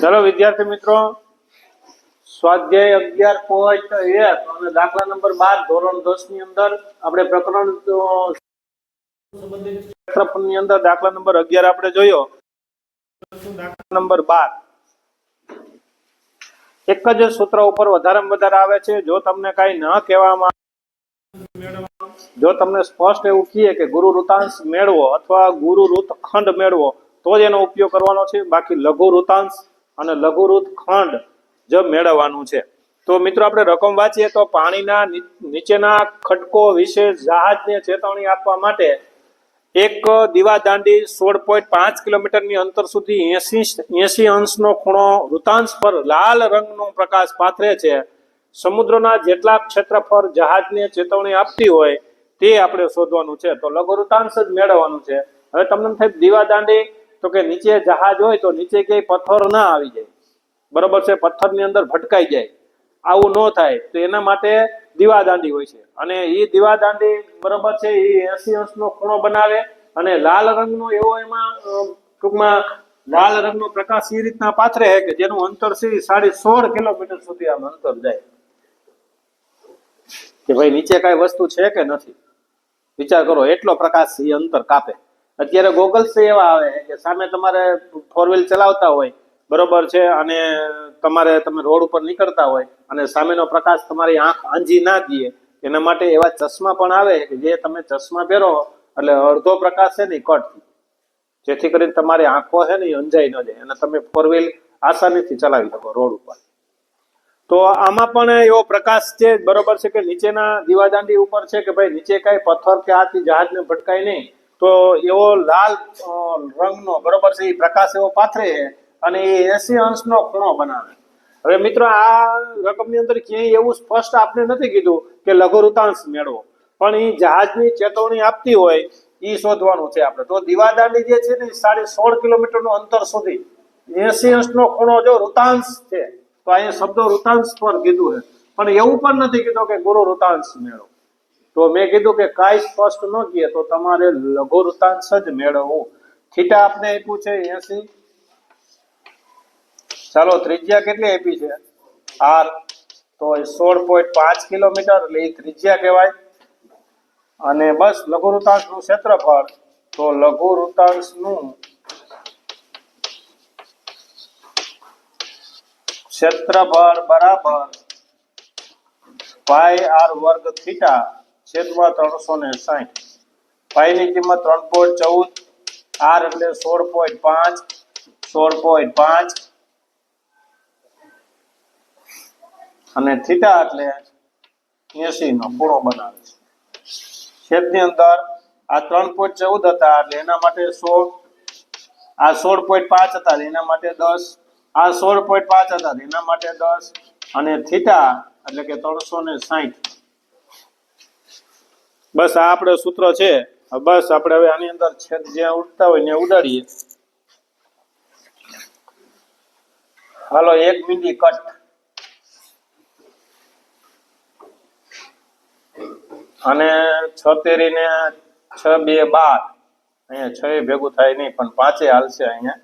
ચલો વિદ્યાર્થી મિત્રો, સ્વાધ્યાય અગિયાર પોઈન્ટ એક અને દાખલા નંબર બાર, ધોરણ દસની અંદર આપણે પ્રકરણ સંબંધિત અંદર દાખલા નંબર અગિયાર આપણે જોયો. નંબર બાર. એક જ સૂત્ર ઉપર વધારેમાં વધારે આવે છે. જો તમને કઈ ન કહેવામાં જો તમને સ્પષ્ટ એવું કહીએ કે ગુરુ વૃતાંશ મેળવો અથવા ગુરુ વૃત ખંડ મેળવો, તો જ એનો ઉપયોગ કરવાનો છે. બાકી લઘુ વૃતાંશ અને લઘુરૂત ખંડ જ મેળવવાનું છે. તો મિત્રો આપણે રકમ વાંચીએ તો પાણીના નીચેના ખટકો વિશે જહાજને ચેતવણી આપવા માટે એક દીવાદાંડી સોળ પોઈન્ટ પાંચ કિલોમીટરની અંતર સુધી એસી એસી અંશનો ખૂણો વૃતાંશ પર લાલ રંગનો પ્રકાશ પાથરે છે. સમુદ્રના જેટલા ક્ષેત્રફળ જહાજને ચેતવણી આપતી હોય તે આપણે શોધવાનું છે. તો લઘુ વૃતાંશ જ મેળવવાનું છે. હવે તમને થાય દીવાદાંડી તો કે નીચે જહાજ હોય તો નીચે ક્યાંય પથ્થર ના આવી જાય. બરોબર છે? પથ્થરની અંદર ભટકાઈ જાય. આવું ન થાય. તો એના માટે દીવાદાંડી હોય છે. અને એ દીવાદાંડી બરોબર છે એ એસી અંશનો ખૂણો બનાવે અને લાલ રંગનો એવો એમાં ટૂંકમાં લાલ રંગનો પ્રકાશ એ રીતના પાથરે છે કે જેનું અંતર છે સાડી સોળ કિલોમીટર સુધી આમ અંતર જાય. કે ભાઈ નીચે કાંઈ વસ્તુ છે કે નથી? વિચાર કરો, એટલો પ્રકાશ એ અંતર કાપે. અત્યારે ગોગલ્સ એવા આવે કે સામે તમારે ફોર વ્હીલ ચલાવતા હોય, બરોબર છે, અને તમારે તમે રોડ ઉપર નીકળતા હોય, અને સામેનો પ્રકાશ તમારી આંખ આંજી ના દે, એના માટે એવા ચશ્મા પણ આવે કે જે તમે ચશ્મા પહેરો, એટલે અડધો પ્રકાશ છે ને કટ જેથી કરીને તમારી આંખો છે ને અંજાઈ ન જાય, અને તમે ફોર વ્હીલ આસાનીથી ચલાવી શકો રોડ ઉપર. તો આમાં પણ એવો પ્રકાશ છે, બરોબર છે કે નીચેના દીવાદાંડી ઉપર છે કે ભાઈ નીચે કઈ પથ્થર કે આથી જહાજને ભટકાય નહીં તો એવો લાલ રંગનો, બરોબર છે, એ પ્રકાશ એવો પાથરે અને એ એસી અંશનો ખૂણો બનાવે. હવે મિત્રો, આ રકમની અંદર ક્યાંય એવું સ્પષ્ટ આપને નથી કીધું કે લઘુ વૃતાંશ મેળવો. પણ એ જહાજની ચેતવણી આપતી હોય એ શોધવાનું છે આપણે. તો દીવાદાંડી જે છે ને સાડી સોળ કિલોમીટરનું અંતર સુધી. એસી અંશનો ખૂણો જો વૃતાંશ છે, તો અહીંયા શબ્દો વૃતાંશ પર કીધું છે. પણ એવું પણ નથી કીધું કે ગુરુ વૃતાંશ મેળવો. તો મેં કીધું કે કાંઈ સ્પષ્ટ ન કહે તો તમારે લઘુ વૃતાંશ જ મેળવવું. થીટા આપને આપ્યું છે એસી. ચાલો, ત્રિજ્યા કેટલી આપી છે? આર. તો સોળ પોઈન્ટ પાંચ કિલોમીટર, એટલે એ ત્રિજ્યા કહેવાય. અને બસ લઘુ વૃતાંશનું ક્ષેત્રફળ. તો લઘુ વૃતાંશનું ક્ષેત્રફળ બરાબર પાઈ આર વર્ગ થીટા. છેદમાં ત્રણસો ને સાહીઠ પાઈ ની કિંમત ત્રણ પોઈન્ટ ચૌદ, આર એટલે સોળ પોઈન્ટ પાંચ, સોળ પોઈન્ટ પાંચ. અને થીટા એટલે એસી નો ખૂણો બનાવે છે. છેદની અંદર આ ત્રણ પોઈન્ટ ચૌદ હતા એટલે એના માટે સોળ, આ સોળ પોઈન્ટ પાંચ હતા એના માટે દસ, આ સોળ પોઈન્ટ પાંચ હતા એના માટે દસ, અને થીટા એટલે કે ત્રણસો ને સાહીઠ બસ આ આપણે સૂત્ર છે. બસ આપણે હવે આની અંદર છેદ જ્યાં ઉડતા હોય ત્યાં ઉડાડીએ. હાલો, એક બીજી કટ અને છ તેરી ને છ બે બાર. અહીંયા છ ભેગું થાય નહીં, પણ પાંચે હાલશે અહીંયા.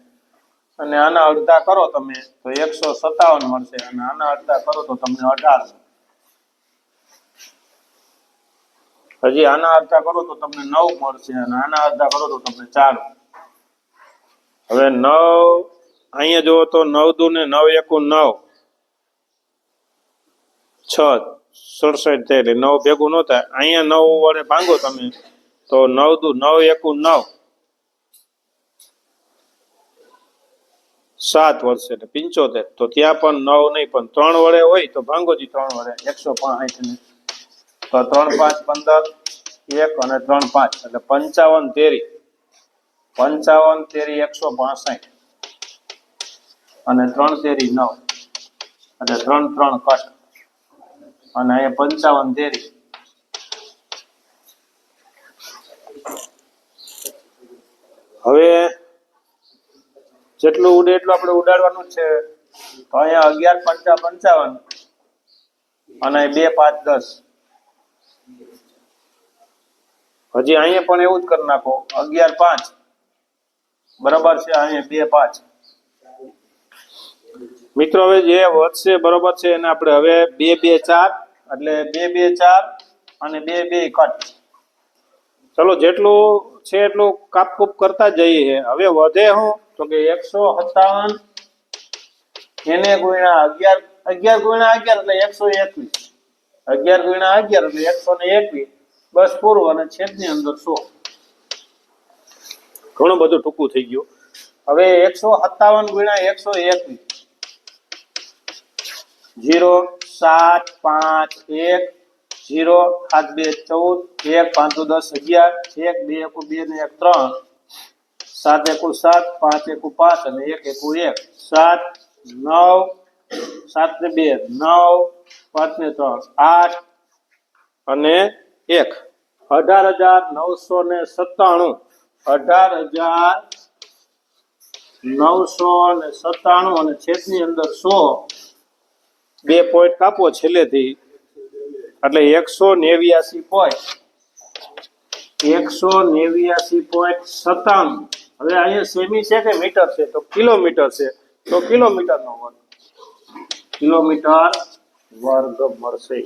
અને આના અડધા કરો તમે, તો એકસો સત્તાવન મળશે. અને આના અડધા કરો તો તમને અઢાર. હજી આના અડધા કરો તો તમને નવ મળશે અને આના અડધા કરો તો તમને ચાર હવે નવ, અહીંયા જુઓ તો નવ દુ ને નવ એકુ નવ. છ, સડસઠ થાય એટલે નવ ભેગું ન થાય. અહીંયા નવ વડે ભાંગો તમે, તો નવ દુ નવ એકુ નવ. સાત વર્ષે એટલે પિંચોતેર. તો ત્યાં પણ નવ નહીં, પણ ત્રણ વડે હોય તો ભાંગોજી ત્રણ વડે. એકસો પાંચ ને તો ત્રણ પાંચ પંદર, એક અને ત્રણ પાંચ, એટલે પંચાવન તેરી. પંચાવન તેરી એકસો પાસઠ. અને ત્રણ તેરી નવ. એટલે ત્રણ ત્રણ કટ. અને અહીંયા પંચાવન તેરી. હવે જેટલું ઉડે એટલું આપણે ઉડાડવાનું છે. તો અહીંયા અગિયાર પંચા પંચાવન. અને બે પાંચ દસ. હજી અહીંયા પણ એવું જ કરી નાખો. અગિયાર પાંચ. બરાબર છે, અહીંયા બે પાંચ. મિત્રો, હવે જે વધશે, બરોબર છે, એને આપણે હવે બે બે ચાર, એટલે બે બે ચાર અને બે બે કટ. ચલો, જેટલું છે એટલું કાપકૂપ કરતા જઈએ હવે વધે હું, તો કે એકસો સત્તાવન એને ગુણ્યા અગિયાર અગિયાર ગુણ્યા અગિયાર એટલે એકસો એકવીસ. અગિયાર ગુણ્યા અગિયાર એટલે એકસો ને એકવીસ. બસ પૂરું અને છેદની અંદર સો. ઘણું બધું ટૂંકું થઈ ગયું. હવે એકસો સત્તાવન ગુણ્યા એકસો એકવીસ. જીરો સાત પાંચ એક જીરો સાત બે ચૌદ એક પાંચ દસ અગિયાર એક બે એકુ બે ને એક ત્રણ સાત એકુ સાત પાંચ એકુ પાંચ અને એક એકુ એક. સાત નવ સાત ને બે, નવ, પાંચ ને ત્રણ, આઠ અને એક. અઢાર હજાર નવસો ને સત્તાણું. અઢાર હજાર નવસો ને સત્તાણું અને છેદની અંદર સો. બે પોઈન્ટ કાપો છેલ્લેથી. એટલે એકસો નેવ્યાસી પોઈન્ટ એકસો નેવ્યાસી પોઈન્ટ સત્તાણું. હવે અહીંયા સેમી છે કે મીટર છે? તો કિલોમીટર છે. તો કિલોમીટર નો વર્ગ. કિલોમીટર વર્ગ મળશે.